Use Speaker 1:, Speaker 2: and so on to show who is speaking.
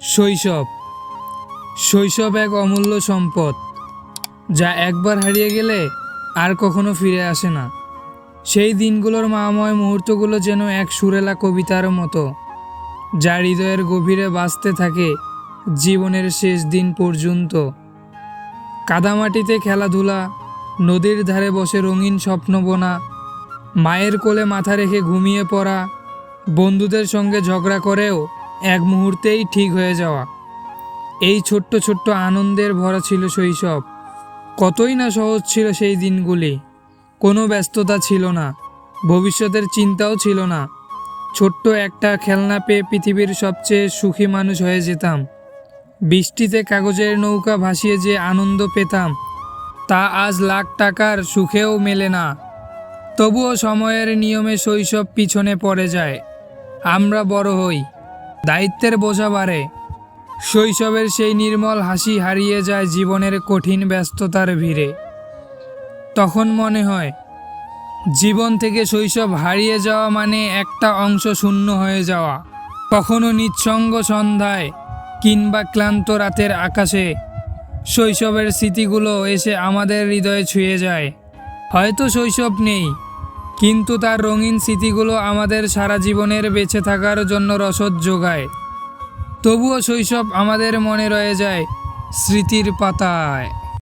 Speaker 1: শৈশব। শৈশব এক অমূল্য সম্পদ, যা একবার হারিয়ে গেলে আর কখনো ফিরে আসে না। সেই দিনগুলোর মাময় মুহূর্তগুলো যেন এক সুরেলা কবিতার মতো, যা হৃদয়ের গভীরে বাঁচতে থাকে জীবনের শেষ দিন পর্যন্ত। কাদামাটিতে খেলাধুলা, নদীর ধারে বসে রঙিন স্বপ্ন বোনা, মায়ের কোলে মাথা রেখে ঘুমিয়ে পড়া, বন্ধুদের সঙ্গে ঝগড়া করেও এক মুহূর্তেই ঠিক হয়ে যাওয়া। এই ছোট্ট ছোট্ট আনন্দের ভরা ছিল শৈশব। কতই না সহজ ছিল সেই দিনগুলি। কোনো ব্যস্ততা ছিল না। ভবিষ্যতের চিন্তাও ছিল না। ছোট্ট একটা খেলনা পেয়ে পৃথিবীর সবচেয়ে সুখী মানুষ হয়ে যেতাম। বৃষ্টিতে কাগজের নৌকা ভাসিয়ে যে আনন্দ পেতাম, তা আজ লাখ টাকার সুখেও মেলে না। তবুও সময়ের নিয়মে শৈশব পিছনে পড়ে যায়। আমরা বড় হই। দায়িত্বের বোঝা বাড়ে। শৈশবের সেই নির্মল হাসি হারিয়ে যায় জীবনের কঠিন ব্যস্ততার ভিড়ে। তখন মনে হয়, জীবন থেকে শৈশব হারিয়ে যাওয়া মানে একটা অংশ শূন্য হয়ে যাওয়া। কখনো নিঃসঙ্গ সন্ধ্যায় কিংবা ক্লান্ত রাতের আকাশে শৈশবের স্মৃতিগুলো এসে আমাদের হৃদয়ে ছুঁয়ে যায়। হয়তো শৈশব নেই কিন্তু তার রঙিন স্মৃতিগুলো আমাদের সারা জীবনের বেঁচে থাকার জন্য রসদ যোগায়। তবুও শৈশব আমাদের মনে রয়ে যায় স্মৃতির পাতায়।